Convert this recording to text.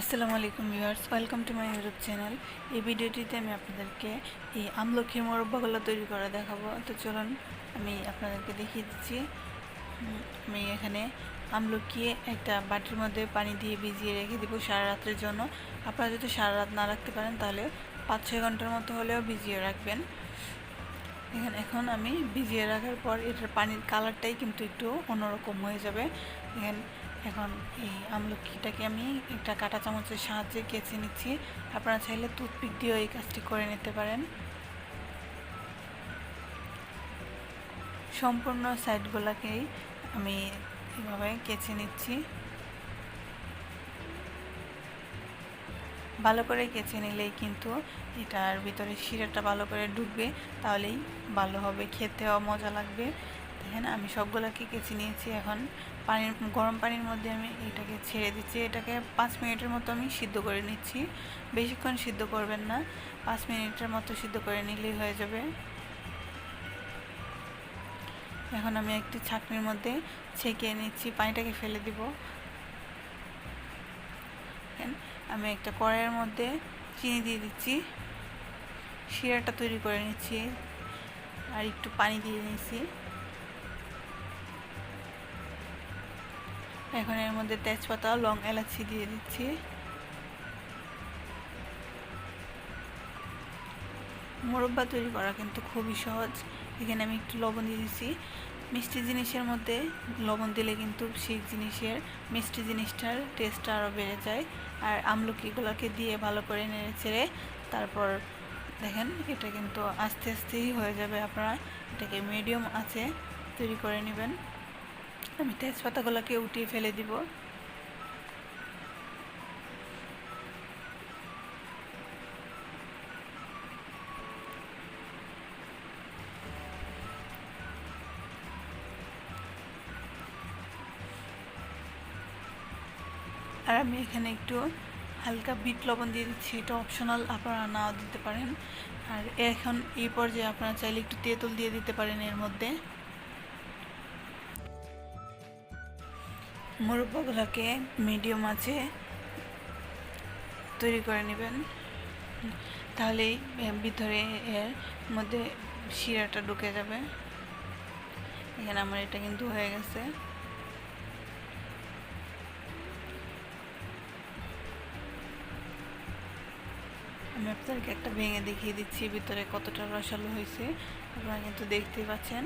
আসসালামু আলাইকুম viewers, welcome to my YouTube channel. এই ভিডিওটিতে আমি আপনাদেরকে এই আমলকির মোরব্বাগুলো তৈরি করা দেখাবো। তো চলুন, আমি আপনাদেরকে দেখিয়ে দিচ্ছি। আমি এখানে আমলকি একটা বাটির মধ্যে পানি দিয়ে ভিজিয়ে রেখে দিব সারা রাতের জন্য। আপনারা যদি সারা রাত না রাখতে পারেন, তাহলে পাঁচ ছয় ঘণ্টার মতো হলেও ভিজিয়ে রাখবেন। এখানে এখন আমি ভিজিয়ে রাখার পর এটার পানির কালারটাই কিন্তু একটু অন্যরকম হয়ে যাবে। এখানে এখন এই আমলকিটাকে আমি একটা কাঁটা চামচের সাহায্যে কেচে নিচ্ছি। আপনারা চাইলে টুথপিক দিয়েও এই কাজটি করে নিতে পারেন। সম্পূর্ণ সাইডগুলোকেই আমি এভাবে কেচে নিচ্ছি। ভালো করে কেচে নিলেই কিন্তু এটার ভিতরে শিরাটা ভালো করে ঢুকবে তাহলেই ভালো হবে, খেতেও মজা লাগবে। দেখেন আমি সবগুলোকে কেচে নিয়েছি এখন। পানির, গরম পানির মধ্যে আমি এটাকে ছেড়ে দিচ্ছি। এটাকে পাঁচ মিনিটের মতো আমি সিদ্ধ করে নিচ্ছি। বেশিক্ষণ সিদ্ধ করবেন না। পাঁচ মিনিটের মতো সিদ্ধ করে নিলেই হয়ে যাবে। এখন আমি একটি ছাকনির মধ্যে ছেঁকে নিচ্ছি। পানিটাকে ফেলে দিব। আমি একটা কড়াইয়ের মধ্যে চিনি দিয়ে দিচ্ছি। শিরাটা তৈরি করে নিচ্ছি। আর একটু পানি দিয়ে নিচ্ছি এখন এর মধ্যে তেজপাতা, লং এলাচি দিয়ে দিচ্ছি। মোরব্বা তৈরি করা কিন্তু খুবই সহজ। এখানে আমি একটু লবণ দিয়ে দিচ্ছি। মিষ্টি জিনিসের মধ্যে লবণ দিলে কিন্তু সেই জিনিসের, মিষ্টি জিনিসটার টেস্টটা আরও বেড়ে যায়। আর আমলকিগুলোকে দিয়ে ভালো করে নেড়ে চেড়ে তারপর দেখেন, এটা কিন্তু আস্তে আস্তেই হয়ে যাবে আপনারা। এটাকে মিডিয়াম আছে তৈরি করে নেবেন। আমি তেজপাতাগুলোকে উঠিয়ে ফেলে দিব। আর আমি এখানে একটু হালকা বিট লবণ দিয়ে দিচ্ছি, এটা অপশনাল আপনারা নাও দিতে পারেন। আর এখন এই পর্যায়ে আপনারা চাইলে একটু তেঁতুল দিয়ে দিতে পারেন এর মধ্যে। মুরব্বাগুলোকে মিডিয়াম আছে তৈরি করে নেবেন। তাহলেই ভিতরে এর মধ্যে শিরাটা ঢুকে যাবে। এখানে আমার এটা কিন্তু হয়ে গেছে। আমি আপনাদেরকে একটা ভেঙে দেখিয়ে দিচ্ছি, ভিতরে কতটা রসালো হয়েছে। আপনারা কিন্তু দেখতেই পাচ্ছেন।